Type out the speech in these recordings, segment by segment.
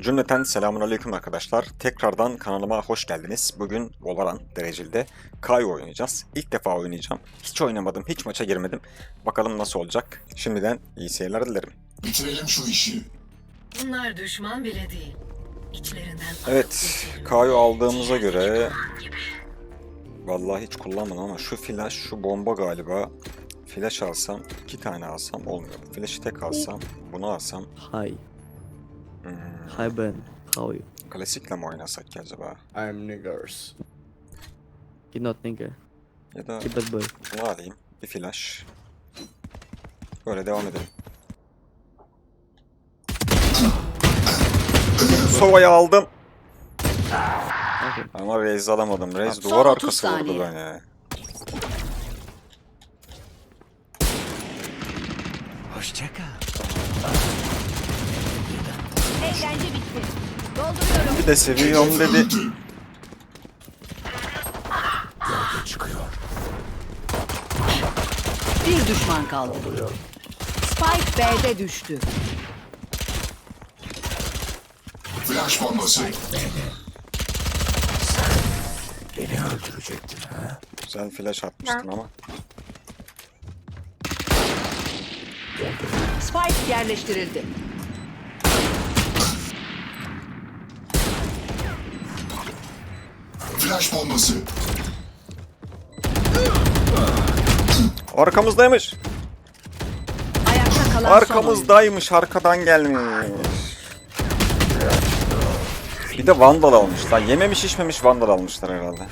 Cümleten selamun aleyküm arkadaşlar. Tekrardan kanalıma hoş geldiniz. Bugün Valorant derecelde Kayo oynayacağız. İlk defa oynayacağım. Hiç oynamadım, hiç maça girmedim. Bakalım nasıl olacak. Şimdiden iyi seyirler dilerim. Bitirelim şu işi. Bunlar düşman bile değil. İçlerinden Evet, Kayo aldığımıza göre... Vallahi hiç kullanmadım ama şu flash, şu bomba galiba. Flash alsam, iki tane alsam olmuyor. Flash'ı tek alsam, bunu alsam. Hi. Hmm, Hi Ben. How are you? klasikle mi oynasak ki acaba? I'm niggers. You're not nigga. Ya da that boy. Bunu alayım. Bir flash. Böyle devam edelim. Sova'yı aldım. Ama Raze alamadım. Son duvar 30 arkası vurdu saniye. beni. Eğlence bitti. Dolduruyorum. Bir de seviyorum dedi. Bir düşman kaldı. Spike B'de düştü. Flash bombası. Güzel flash atmıştın ama. Spike yerleştirildi. Flash bombası. Arkamızdaymış. Ayakta kalan son Arkamızdaymış. Arkadan gelmiş. Bir de Vandal almışlar. Yememiş içmemiş Vandal almışlar herhalde.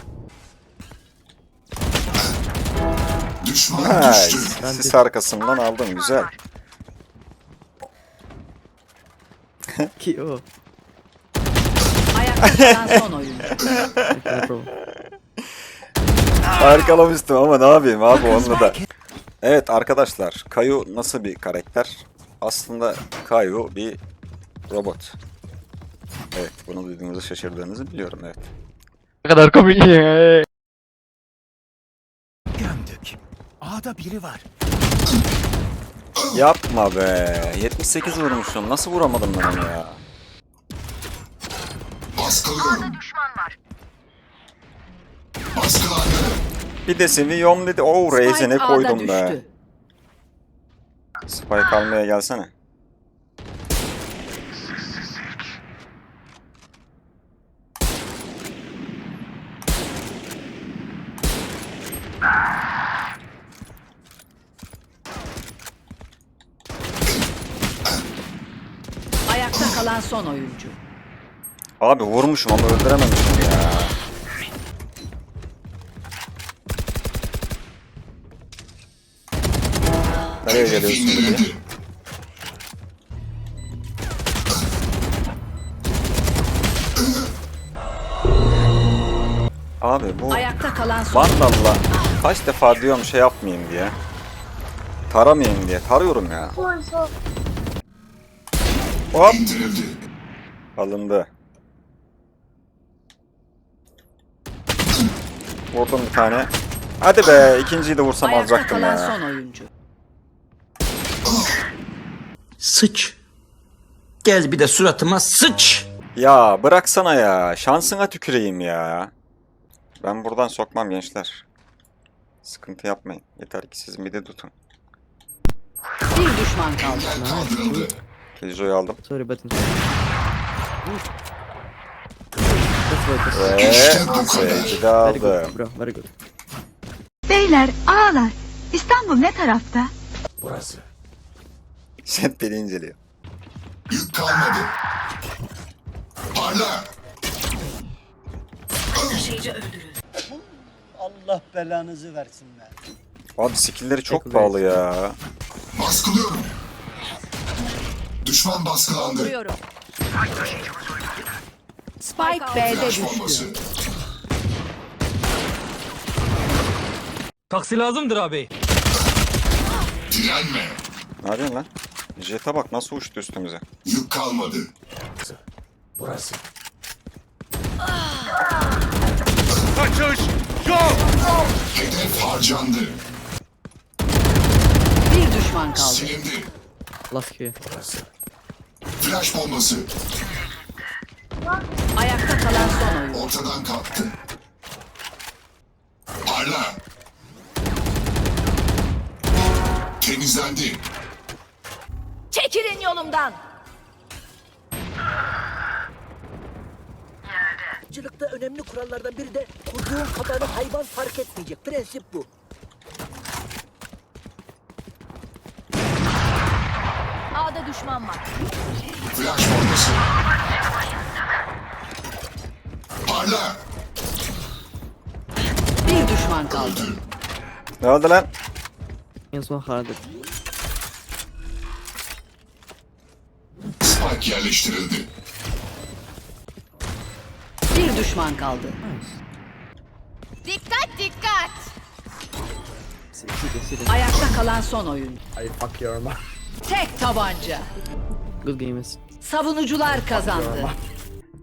Düşman düştü. Nice. Sis arkasından aldım. Güzel. Ki oyuncu. Ayakta kalan son oyuncu. Arkalamıştım ama ne yapayım abi onunla da. Evet arkadaşlar Kayu nasıl bir karakter? Aslında Kayu bir robot. Evet bunu duyduğunuzu şaşırdığınızı biliyorum evet. Gömdük. A'da biri var. Yapma be. 78 vurmuşum. Nasıl vuramadım ben onu ya? Baskılıyorum. Baskılandı. Bir de seviyorum dedi. Oo A'da koydum be. düştü. Spike almaya gelsene. Ayakta kalan son oyuncu. Abi vurmuşum ama öldürememişim ya. Nereye geliyorsun dedi. indirildi. Abi bu Ayakta kalan son Vandal'la kaç defa diyorum şey yapmayayım diye. Taramayayım diye. Tarıyorum ya. Hop alındı. Vurdum bir tane. Hadi be ikinciyi de vursam Ayakta alacaktım kalan ya. son oyuncu. Sıç. Gel bir de suratıma sıç. Ya bıraksana ya. Şansına tüküreyim ya. Ben buradan sokmam gençler. Sıkıntı yapmayın. Yeter ki siz mide tutun. Bir düşman kaldı. Killjoy'u aldım. Sorry button. That's right. that's- Ve İşte bu kadar. Sage'i de Very good aldım. bro. Very good. Beyler, ağalar. İstanbul ne tarafta? Sen beni inceliyor. Yük kalmadı. Parla. Allah belanızı versin be. Abi skill'leri çok Teşekkür pahalı ya. Baskılıyorum. Düşman baskılandı. Vuruyorum. Spike B'de düştü. Taksi lazımdır abi. Direnme. Ne yapıyorsun lan? Jet'e bak nasıl uçtu üstümüze. Yük kalmadı. Hedef harcandı. Bir düşman kaldı. Silindi. Last kill. Flash bombası. Ortadan kalktı. Parla. Temizlendi. Çekilin yolumdan. Avcılıkta önemli kurallardan biri de kurduğun kabanı hayvan fark etmeyecek. Prensip bu. A'da düşman var. Flash bombası. Parla. Bir düşman kaldı. Ne oldu lan? Against one harder. Spike yerleştirildi. Bir düşman kaldı. Dikkat dikkat. Ayakta kalan son oyun. I fuck your mom. Tek tabanca. Good game is. Savunucular kazandı.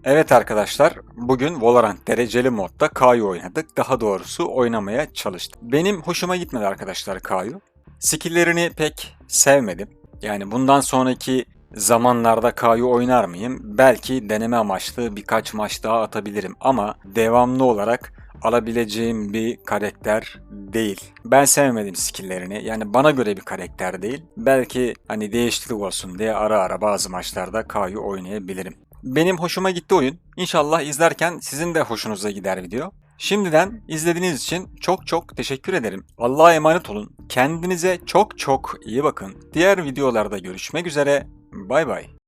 Evet arkadaşlar, bugün Valorant dereceli modda Kayu oynadık. Daha doğrusu oynamaya çalıştık. Benim hoşuma gitmedi arkadaşlar Kayu. Skill'lerini pek sevmedim. Yani bundan sonraki zamanlarda Kayu oynar mıyım? Belki deneme amaçlı birkaç maç daha atabilirim ama devamlı olarak alabileceğim bir karakter değil. Ben sevmedim skill'lerini. Yani bana göre bir karakter değil. Belki hani değişiklik olsun diye ara ara bazı maçlarda Kayu oynayabilirim. Benim hoşuma gitti oyun. İnşallah izlerken sizin de hoşunuza gider video. Şimdiden izlediğiniz için çok çok teşekkür ederim. Allah'a emanet olun. Kendinize çok çok iyi bakın. Diğer videolarda görüşmek üzere. Bay bay.